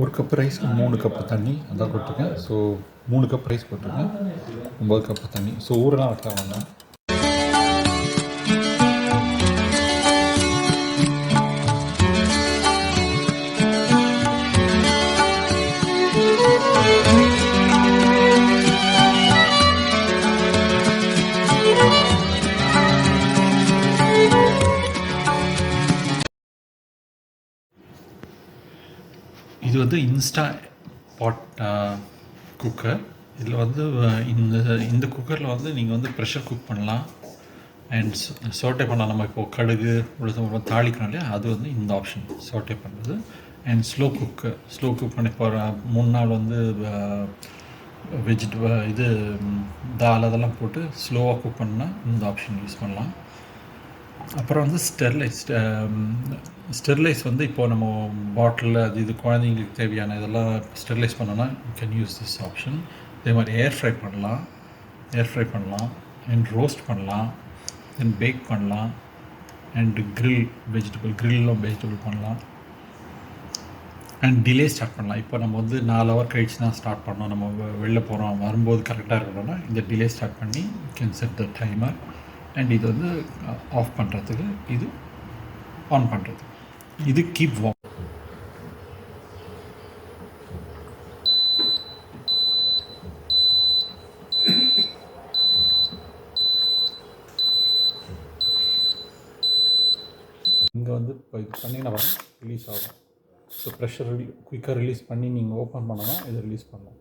ஒரு cup rice மூணு cup தண்ணி அதான் கொடுத்துருக்கேன். ஸோ மூணு கப் ரைஸ் போட்டிருக்கேன். ஒம்பது கப்பு தண்ணி. ஸோ ஊரெலாம் வைக்கலாம் வேண்டாம் இது வந்து இன்ஸ்டா பாட் குக்கர் இதில் வந்து இந்த இந்த குக்கரில் வந்து நீங்கள் வந்து ப்ரெஷர் குக் பண்ணலாம். அண்ட் சோட்டை பண்ணலாம். நம்ம இப்போ கடுகு உளுத்தம் தாளிக்கணும் இல்லையா? அது வந்து இந்த ஆப்ஷன் சோட்டை பண்ணுறது and slow cook slow cook பண்ணி போகிற மூணு நாள் வந்து வெஜிடபிள் இது தால் அதெல்லாம் போட்டு ஸ்லோவாக குக் பண்ணால் இந்த ஆப்ஷன் யூஸ் பண்ணலாம். அப்புறம் வந்து ஸ்டெர்லைஸ் ஸ்டெர்லைஸ் வந்து இப்போது நம்ம பாட்டிலில் அது இது குழந்தைங்களுக்கு தேவையான இதெல்லாம் ஸ்டெர்லைஸ் பண்ணோன்னா you can use this option அதே மாதிரி ஏர் ஃப்ரை பண்ணலாம். ஏர் ஃப்ரை பண்ணலாம். அண்ட் ரோஸ்ட் பண்ணலாம். தென் பேக் பண்ணலாம். அண்ட் க்ரில் வெஜிடபிள் கிரில்லும் வெஜிடபிள் பண்ணலாம். அண்ட் டிலே ஸ்டார்ட் பண்ணலாம். இப்போ நம்ம வந்து நாலு ஹவர் கழிச்சு தான் ஸ்டார்ட் பண்ணோம். நம்ம வெளில போகிறோம் வரும்போது கரெக்டாக இருக்கணும்னா இந்த டிலே ஸ்டார்ட் பண்ணி can set the timer and இது வந்து uh, ஆஃப் பண்ணுறதுக்கு இது ஆன் பண்ணுறது இது கீப் வார்ம் இங்கே வந்து இப்போ இது பண்ணின ரிலீஸ் ஆகும். ஸோ ப்ரெஷர் குயிக்காக ரிலீஸ் பண்ணி நீங்கள் ஓப்பன் பண்ணணும் இதை ரிலீஸ் பண்ணலாம்.